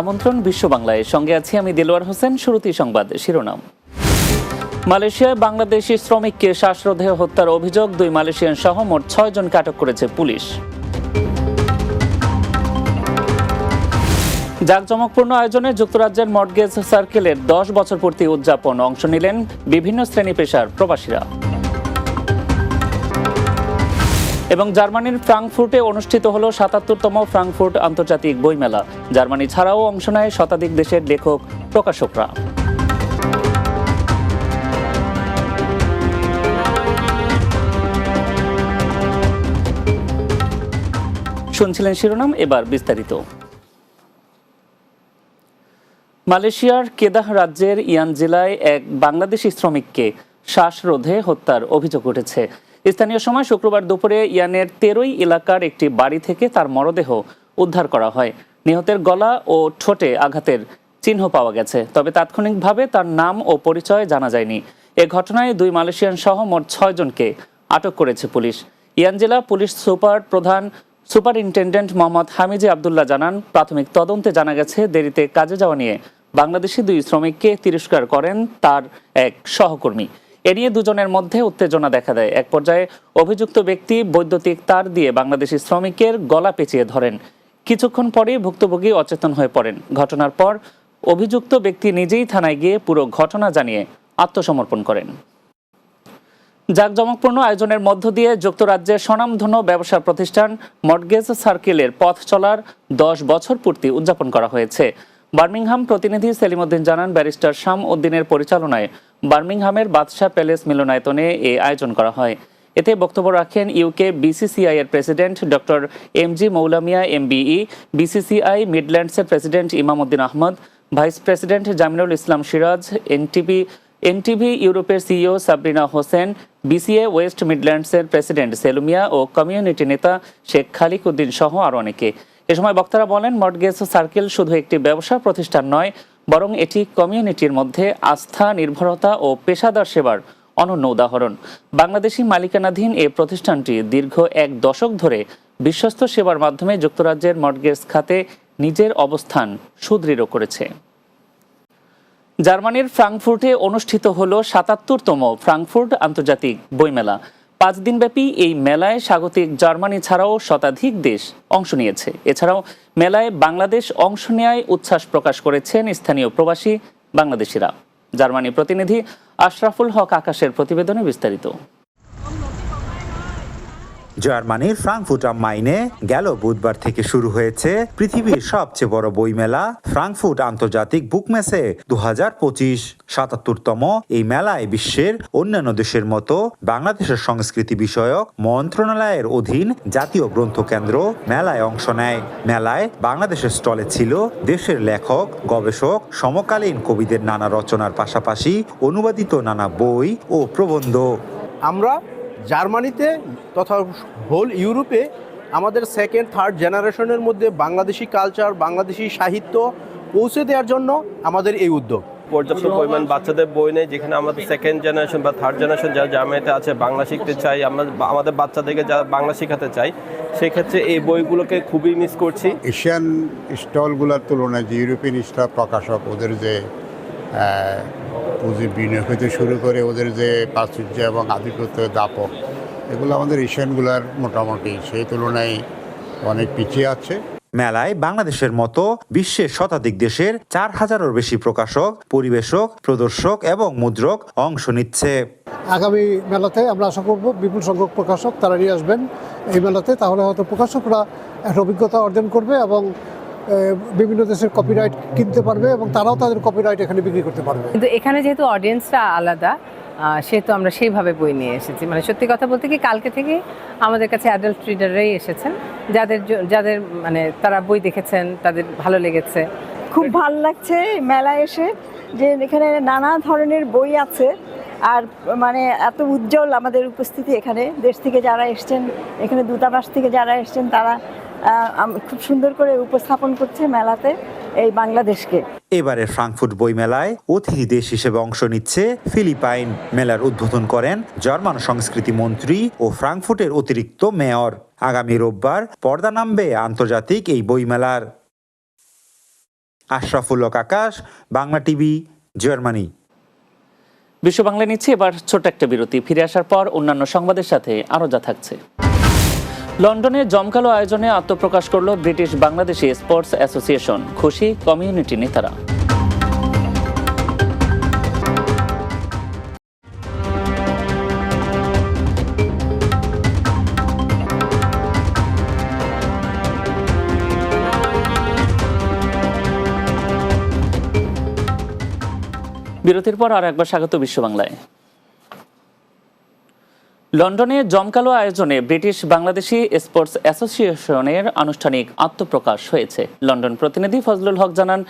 আমন্ত্রণ বিশ্ব বাংলায় সঙ্গে আছি আমি দেলোয়ার হোসেন, শুরুতেই সংবাদ শিরোনাম। মালয়েশিয়ায় বাংলাদেশি শ্রমিককে শ্বাসরোধে হত্যার অভিযোগ, দুই মালয়েশিয়ান সহ মোট ছয় জনকে আটক করেছে পুলিশ। জাঁকজমকপূর্ণ আয়োজনে যুক্তরাজ্যের মর্টগেজ সার্কেলের দশ বছর পূর্তি উদযাপন অংশ নিলেন বিভিন্ন শ্রেণি পেশার প্রবাসীরা। এবং জার্মানির ফ্রাঙ্কফুর্টে অনুষ্ঠিত হল সাতাত্তরতম ফ্রাঙ্কফুর্ট আন্তর্জাতিক বইমেলা। জার্মানি ছাড়াও অংশ নেয় শতাধিক দেশের লেখক, প্রকাশকরা। শুনছিলেন শিরোনাম, এবার বিস্তারিত। মালয়েশিয়ার কেদাহ রাজ্যের ইয়ান জেলায় এক বাংলাদেশি শ্রমিককে শ্বাসরোধে হত্যার অভিযোগ উঠেছে। স্থানীয় সময় শুক্রবার দুপুরে ইয়ানের তেরোই এলাকার একটি বাড়ি থেকে তার মরদেহ উদ্ধার করা হয়। নিহতের গলা ও ঠোঁটে আঘাতের চিহ্ন পাওয়া গেছে, তবে তাৎক্ষণিকভাবে তার নাম ও পরিচয় জানা যায়নি। এ ঘটনায় দুই মালয়েশিয়ান সহ মোট ছয় জনকে আটক করেছে পুলিশ। ইয়ান জেলা পুলিশ সুপার প্রধান সুপারিনটেন্ডেন্ট মোহাম্মদ হামিজে আবদুল্লাহ জানান, প্রাথমিক তদন্তে জানা গেছে, দেরিতে কাজে যাওয়া নিয়ে বাংলাদেশি দুই শ্রমিককে তিরস্কার করেন তার এক সহকর্মী। এ নিয়ে দুজনের মধ্যে উত্তেজনা দেখা দেয়। এক পর্যায়ে অভিযুক্ত ব্যক্তি বৈদ্যুতিক তার দিয়ে বাংলাদেশি শ্রমিকের গলা পেঁচিয়ে ধরেন। কিছুক্ষণ পরেই ভুক্তভোগী অচেতন হয়ে পড়েন। ঘটনার পর অভিযুক্ত ব্যক্তি নিজেই থানায় গিয়ে পুরো ঘটনা জানিয়ে আত্মসমর্পণ করেন। জাঁকজমকপূর্ণ আয়োজনের মধ্য দিয়ে যুক্তরাজ্যের স্বনামধন্য ব্যবসা প্রতিষ্ঠান মর্গেজ সার্কেলের পথ চলার দশ বছর পূর্তি উদযাপন করা হয়েছে। বার্মিংহাম প্রতিনিধি সেলিমউদ্দিন জানান, ব্যারিস্টার শাম উদ্দিনের পরিচালনায় বার্মিংহামের বাদশাহ প্যালেস মিলনায়তনে এই আয়োজন করা হয়। এতে বক্তব্য রাখেন ইউকে বিসিসিআই এর president doctor M G Moulamiah, MBE, BCCI মিডল্যান্ডসের president Imamuddin Ahmed, vice president Jaminul Islam Siraj NTV NTV ইউরোপের CEO Sabrina Hossain, BCA west মিডল্যান্ডসের president সেলুমিয়া ও কমিউনিটি নেতা শেখ খালিক উদ্দিন সহ আরও অনেকে। এ সময় বক্তারা বলেন, মর্টগেজ সার্কেল শুধু একটি ব্যবসা প্রতিষ্ঠান নয়, বরং এটি কমিউনিটির মধ্যে আস্থা, নির্ভরতা ও পেশাদার সেবার অনন্য উদাহরণ। বাংলাদেশি মালিকানাধীন এই প্রতিষ্ঠানটি দীর্ঘ এক দশক ধরে বিশ্বস্ত সেবার মাধ্যমে যুক্তরাজ্যের মর্টগেজ খাতে নিজের অবস্থান সুদৃঢ় করেছে। জার্মানির ফ্রাঙ্কফুর্টে অনুষ্ঠিত হল সাতাত্তরতম ফ্রাঙ্কফুর্ট আন্তর্জাতিক বইমেলা। পাঁচ দিনব্যাপী এই মেলায় স্বাগতিক জার্মানি ছাড়াও শতাধিক দেশ অংশ নিয়েছে। এছাড়াও মেলায় বাংলাদেশ অংশ নেয় উচ্ছ্বাস প্রকাশ করেছেন স্থানীয় প্রবাসী বাংলাদেশিরা। জার্মানি প্রতিনিধি আশরাফুল হক আকাশের প্রতিবেদনে বিস্তারিত। জার্মানির ফ্রাঙ্কফুট মাইনে গেল বুধবার থেকে শুরু হয়েছে পৃথিবীর সবচেয়ে বড় বইমেলা ফ্রাঙ্কফুট আন্তর্জাতিক বুকমেসে দু হাজার পঁচিশ সাতাত্তরতম এই মেলায় বিশ্বের অন্যান্য দেশের মতো বাংলাদেশের সংস্কৃতি বিষয়ক মন্ত্রণালয়ের অধীন জাতীয় গ্রন্থ কেন্দ্র মেলায় অংশ নেয়। মেলায় বাংলাদেশের স্টলে ছিল দেশের লেখক, গবেষক, সমকালীন কবিদের নানা রচনার পাশাপাশি অনুবাদিত নানা বই ও প্রবন্ধ। আমরা জার্মানিতে তথা হোল ইউরোপে আমাদের সেকেন্ড থার্ড জেনারেশনের মধ্যে বাংলাদেশি কালচার বাংলাদেশি সাহিত্য পৌঁছে দেওয়ার জন্য আমাদের এই উদ্যোগ। পর্যাপ্ত পরিমাণ বাচ্চাদের বই নেই যেখানে আমাদের সেকেন্ড জেনারেশন বা থার্ড জেনারেশন যারা জার্মানিতে আছে বাংলা শিখতে চাই আমরা আমাদের বাচ্চাদেরকে যারা বাংলা শেখাতে চাই সেক্ষেত্রে এই বইগুলোকে খুবই মিস করছি। এশিয়ান স্টলগুলোর তুলনায় যে ইউরোপিয়ান স্টল প্রকাশক ওদের যে পুঁজি বিনিয়োগ হতে শুরু করে ওদের যে প্রাচুর্য এবং আধিপত্য দাপক এগুলো আমাদের এশিয়ানগুলার মোটামুটি সেই তুলনায় অনেক পিছিয়ে আছে। মেলায় বাংলাদেশের মতো বিশ্বের শতাধিক দেশের চার হাজারের বেশি প্রকাশক পরিবেশক প্রদর্শক এবং মুদ্রক অংশ নিচ্ছে। আগামী মেলাতে আমরা আশা করব বিপুল সংখ্যক প্রকাশক তারা নিয়ে আসবেন এই মেলাতে তাহলে হয়তো প্রকাশকরা একটা অভিজ্ঞতা অর্জন করবে এবং বিভিন্ন দেশের কপিরাইট কিনতে পারবে এবং তারাও তাদের কপিরাইট এখানে বিক্রি করতে পারবে। কিন্তু এখানে যেহেতু অডিয়েন্সটা আলাদা সেহেতু আমরা সেইভাবে বই নিয়ে এসেছি। মানে সত্যি কথা বলতে কি কালকে থেকে আমাদের কাছে অ্যাডাল্ট রিডাররাই এসেছেন। যাদের যাদের মানে তারা বই দেখেছেন তাদের ভালো লেগেছে। খুব ভালো লাগছে এই মেলায় এসে যে এখানে নানা ধরনের বই আছে। আর মানে এত উজ্জ্বল আমাদের উপস্থিতি এখানে। দেশ থেকে যারা এসছেন এখানে দূতাবাস থেকে যারা এসছেন তারা খুব সুন্দর করে উপস্থাপন করছে মেলাতে এই বাংলাদেশকে। এবারে ফ্রাঙ্কফুট বইমেলায় অতিথি দেশ হিসেবে অংশ নিচ্ছে ফিলিপাইন মেলার উদ্বোধন করেন জার্মান সংস্কৃতি মন্ত্রী ও ফ্রাঙ্কফুটের অতিরিক্ত মেয়র। আগামী রোববার পর্দা নামবে আন্তর্জাতিক এই বইমেলার। Ashraful Akash Bangla TV Germany. বিশ্ব বাংলা নিচ্ছে এবার ছোট একটা বিরতি। ফিরে আসার পর অন্যান্য সংবাদের সাথে আরও যা থাকছে। লন্ডনে জমকালো আয়োজনে আত্মপ্রকাশ করল ব্রিটিশ বাংলাদেশি স্পোর্টস অ্যাসোসিয়েশন। খুশি কমিউনিটি নেতারা। বিরতির পর আর একবার স্বাগত বিশ্ব বাংলায় লন্ডনে জমকালো আয়োজনে ব্রিটিশ বাংলাদেশি স্পোর্টস অ্যাসোসিয়েশনের আনুষ্ঠানিক আত্মপ্রকাশ হয়েছে। লন্ডন প্রতিনিধি ফজলুল হক জানান,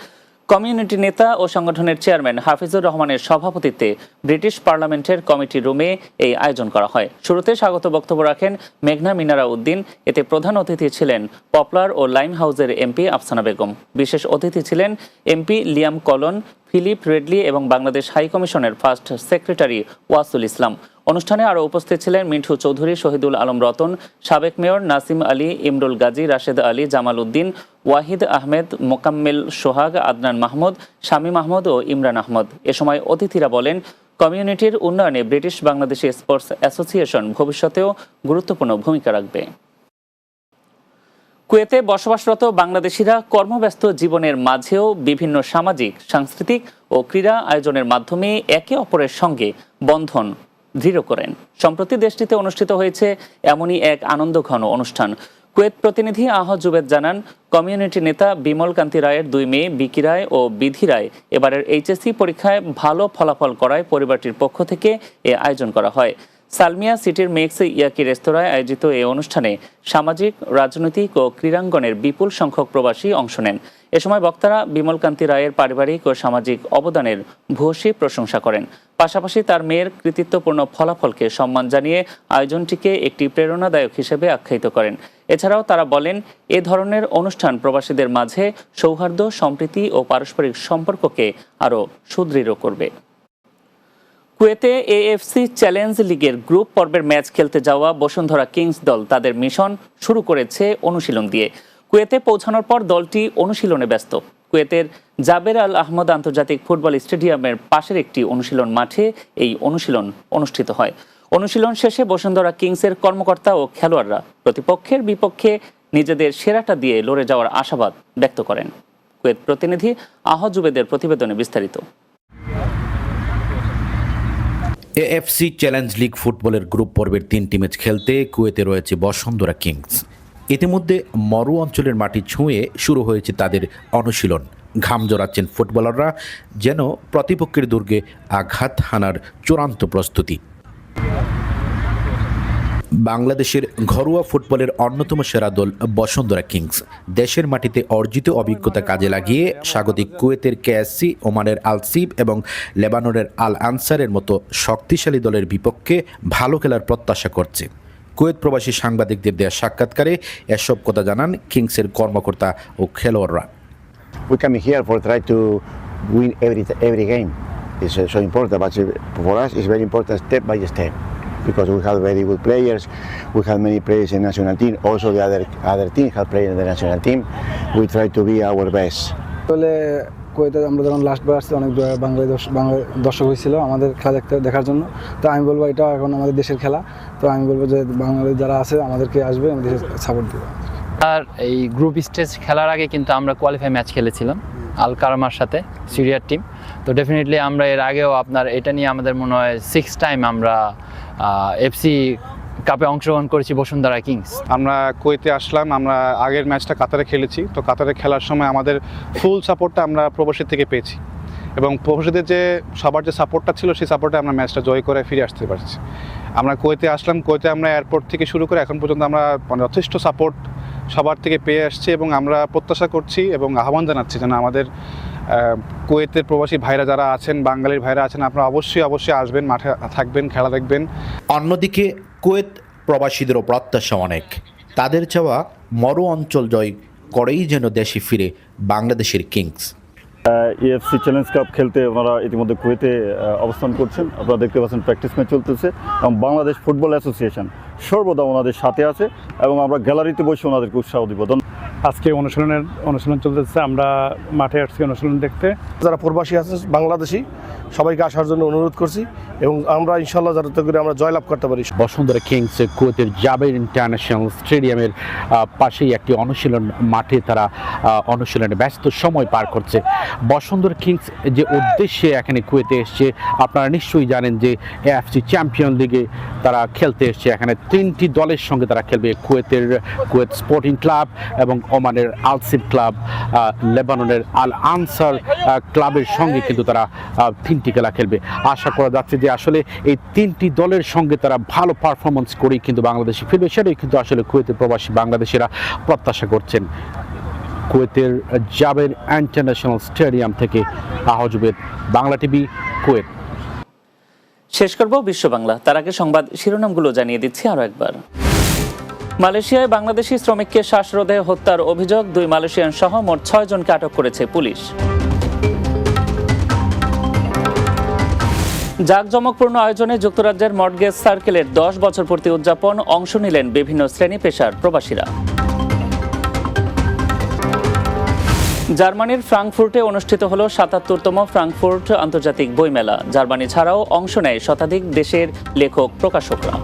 কমিউনিটি নেতা ও সংগঠনের চেয়ারম্যান হাফিজুর রহমানের সভাপতিত্বে ব্রিটিশ পার্লামেন্টের কমিটি রুমে এই আয়োজন করা হয়। শুরুতে স্বাগত বক্তব্য রাখেন মেঘনা মিনারা উদ্দিন। এতে প্রধান অতিথি ছিলেন পপলার ও লাইম হাউসের এমপি আফসানা বেগম। বিশেষ অতিথি ছিলেন এমপি লিয়াম কলন, ফিলিপ রেডলি এবং বাংলাদেশ হাই কমিশনের ফার্স্ট সেক্রেটারি ওয়াসুল ইসলাম। অনুষ্ঠানে আরও উপস্থিত ছিলেন মিন্টু চৌধুরী, শহীদুল আলম রতন, সাবেক মেয়র নাসিম আলী, ইমরুল গাজী, রাশেদ আলী, জামাল উদ্দিন, ওয়াহিদ আহমেদ, মোকাম্মেল সোহাগ, আদনান মাহমুদ শামীম আহমদ ও ইমরান আহমদ। এ সময় অতিথিরা বলেন, কমিউনিটির উন্নয়নে ব্রিটিশ বাংলাদেশি স্পোর্টস অ্যাসোসিয়েশন ভবিষ্যতেও গুরুত্বপূর্ণ ভূমিকা রাখবে। কুয়েতে বসবাসরত বাংলাদেশিরা কর্মব্যস্ত জীবনের মাঝেও বিভিন্ন সামাজিক, সাংস্কৃতিক ও ক্রীড়া আয়োজনের মাধ্যমে একে অপরের সঙ্গে বন্ধন দৃঢ় করেন। সম্প্রতি দেশটিতে অনুষ্ঠিত হয়েছে এমনই এক আনন্দঘন অনুষ্ঠান। কুয়েত প্রতিনিধি আহ জুবেদ জানান, কমিউনিটি নেতা বিমল কান্তি রায়ের দুই মেয়ে বিকি রায় ও বিধি রায় এবারের এইচএসসি পরীক্ষায় ভালো ফলাফল করায় পরিবারটির পক্ষ থেকে এ আয়োজন করা হয়। সালমিয়া সিটির মেক্স ইয়াকি রেস্তোরাঁয় আয়োজিত এই অনুষ্ঠানে সামাজিক, রাজনৈতিক ও ক্রীড়াঙ্গনের বিপুল সংখ্যক প্রবাসী অংশ নেন। এ সময় বক্তারা বিমলকান্তি রায়ের পারিবারিক ও সামাজিক অবদানের ভূয়সী প্রশংসা করেন। পাশাপাশি তার মেয়ের কৃতিত্বপূর্ণ ফলাফলকে সম্মান জানিয়ে আয়োজনটিকে একটি প্রেরণাদায়ক হিসেবে আখ্যায়িত করেন। এছাড়াও তারা বলেন, এ ধরনের অনুষ্ঠান প্রবাসীদের মাঝে সৌহার্দ্য, সম্প্রীতি ও পারস্পরিক সম্পর্ককে আরও সুদৃঢ় করবে। কুয়েতে এএফসি চ্যালেঞ্জ লিগের গ্রুপ পর্বের ম্যাচ খেলতে যাওয়া বসুন্ধরা কিংস দল তাদের মিশন শুরু করেছে অনুশীলন দিয়ে। কুয়েতে পৌঁছানোর পর দলটি অনুশীলনে ব্যস্ত। কুয়েতের জাবের আল আহমদ আন্তর্জাতিক ফুটবল স্টেডিয়ামের পাশের একটি অনুশীলন মাঠে এই অনুশীলন অনুষ্ঠিত হয়। অনুশীলন শেষে বসুন্ধরা কিংসের কর্মকর্তা ও খেলোয়াড়রা প্রতিপক্ষের বিপক্ষে নিজেদের সেরাটা দিয়ে লড়ে যাওয়ার আশাবাদ ব্যক্ত করেন। কুয়েত প্রতিনিধি আহ জুবেদের প্রতিবেদনে বিস্তারিত। এএফসি চ্যালেঞ্জ লিগ ফুটবলের গ্রুপ পর্বের তিনটি ম্যাচ খেলতে কুয়েতে রয়েছে বসুন্ধরা কিংস। ইতিমধ্যে মরু অঞ্চলের মাটি ছুঁয়ে শুরু হয়েছে তাদের অনুশীলন। ঘাম জড়াচ্ছেন ফুটবলাররা যেন প্রতিপক্ষের দুর্গে আঘাত হানার চূড়ান্ত প্রস্তুতি। বাংলাদেশের ঘরোয়া ফুটবলের অন্যতম সেরা দল বসুন্ধরা কিংস। দেশের মাটিতে অর্জিত অভিজ্ঞতা কাজে লাগিয়ে স্বাগতিক কুয়েতের কেএসসি ওমানের আলসিব এবং লেবাননের আল আনসারের মতো শক্তিশালী দলের বিপক্ষে ভালো খেলার প্রত্যাশা করছে। কুয়েত প্রবাসী সাংবাদিকদের দেওয়া সাক্ষাৎকারে এসব কথা জানান কিংসের কর্মকর্তা ও খেলোয়াড়রা। Because we have very good players. We have many players in national team. Also, the other other team have players in the national team. We try to be our best. কুয়েতে আমরা যখন লাস্ট বার আসছি অনেক বাঙালি দর্শক হয়েছিল আমাদের খেলা দেখতে দেখার জন্য তো আমি বলব এটা এখন আমাদের দেশের খেলা তো আমি বলব যে বাঙালি যারা আছে আমাদেরকে আসবে আমি দেশের সাপোর্ট দেবো আর এই গ্রুপ স্টেজ খেলার আগে কিন্তু আমরা কোয়ালিফাই ম্যাচ খেলেছিলাম আল কারামার সাথে সিরিয়ার টিম তো ডেফিনেটলি আমরা এর আগেও আপনার এটা নিয়ে আমাদের মনে হয় সিক্স টাইম আমরা এফসি কাপে অংশগ্রহণ করেছি বসুন্ধরা কিংস আমরা কুয়েতে আসলাম, আমরা আগের ম্যাচটা কাতারে খেলেছি। তো কাতারে খেলার সময় আমাদের ফুল সাপোর্টটা আমরা প্রবাসী থেকে পেয়েছি। এবং প্রবাসীদের যে সবার যে সাপোর্টটা ছিল, সেই সাপোর্টে আমরা ম্যাচটা জয় করে ফিরে আসতে পারছি। আমরা কোয়েতে আসলাম, কোয়েতে আমরা এয়ারপোর্ট থেকে শুরু করে এখন পর্যন্ত আমরা মানে যথেষ্ট সাপোর্ট সবার থেকে পেয়ে আসছি এবং আমরা প্রত্যাশা করছি এবং আহ্বান জানাচ্ছি যেন আমাদের কুয়েতের প্রবাসী ভাইরা যারা আছেন, বাঙালির ভাইরা আছেন, আপনারা অবশ্যই অবশ্যই আসবেন, মাঠে থাকবেন, খেলা দেখবেন। অন্যদিকে কুয়েত প্রবাসীদেরও প্রত্যাশা অনেক। তাদের চাওয়া মরু অঞ্চল জয় করেই যেন দেশে ফিরে বাংলাদেশের কিংস। ইএফসি চ্যালেঞ্জ কাপ খেলতে ওনারা ইতিমধ্যে কুয়েতে অবস্থান করছেন। আপনারা দেখতে পাচ্ছেন প্র্যাকটিস ম্যাচ চলতেছে এবং বাংলাদেশ ফুটবল অ্যাসোসিয়েশন সর্বদা ওনাদের সাথে আছে এবং আমরা গ্যালারিতে বসে ওনাদেরকে উৎসাহ দিব। আজকে অনুশীলনের অনুশীলন চলতেছে। আমরা মাঠে আসছি অনুশীলন দেখতে। যারা প্রবাসী আছে বাংলাদেশি সবাইকে আসার জন্য অনুরোধ করছি এবং আমরা ইনশাল্লাহ যাতে করে আমরা জয়লাভ করতে পারি। বসুন্ধরা কিংস কুয়েতের জাবের ইন্টারন্যাশনাল স্টেডিয়ামের পাশেই একটি অনুশীলন মাঠে তারা অনুশীলনে ব্যস্ত সময় পার করছে। বসুন্ধরা কিংস যে উদ্দেশ্যে এখানে কুয়েতে এসছে আপনারা নিশ্চয়ই জানেন যে এএফসি চ্যাম্পিয়ন লিগে তারা খেলতে এসছে। এখানে তিনটি দলের সঙ্গে তারা খেলবে কুয়েতের কুয়েত স্পোর্টিং ক্লাব এবং ওমানের আলসিফ ক্লাব লেবাননের আল আনসার ক্লাবের সঙ্গে কিন্তু তারা আহ, তিনটি খেলা খেলবে। আশা করা যাচ্ছে যে আসলে এই তিনটি দলের সঙ্গে তারা ভালো পারফরমেন্স করেই কিন্তু বাংলাদেশে ফিরবে। সেটাই কিন্তু আসলে কুয়েতের প্রবাসী বাংলাদেশিরা প্রত্যাশা করছেন। কুয়েতের জাবের ইন্টারন্যাশনাল স্টেডিয়াম থেকে আহজবেদ বাংলা টিভি কুয়েত। শেষ করব বিশ্ব বাংলা। তার আগে সংবাদ শিরোনামগুলো জানিয়ে দিচ্ছি আরও একবার। মালয়েশিয়ায় বাংলাদেশি শ্রমিককে শ্বাসরোধে হত্যার অভিযোগ। দুই মালয়েশিয়ান সহ মোট ছয় জনকে আটক করেছে পুলিশ। জাঁকজমকপূর্ণ আয়োজনে যুক্তরাজ্যের মর্টগেজ সার্কেলের দশ বছর পূর্তি উদযাপন অংশ নিলেন বিভিন্ন শ্রেণি পেশার প্রবাসীরা। জার্মানির ফ্রাঙ্কফুর্টে অনুষ্ঠিত হল সাতাত্তরতম ফ্রাঙ্কফুর্ট আন্তর্জাতিক বইমেলা। জার্মানি ছাড়াও অংশ নেয় শতাধিক দেশের লেখক প্রকাশকরা।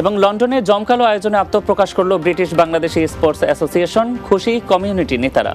এবং লন্ডনে জমকালো আয়োজনে আত্মপ্রকাশ করল ব্রিটিশ বাংলাদেশি স্পোর্টস অ্যাসোসিয়েশন, খুশি কমিউনিটি নেতারা।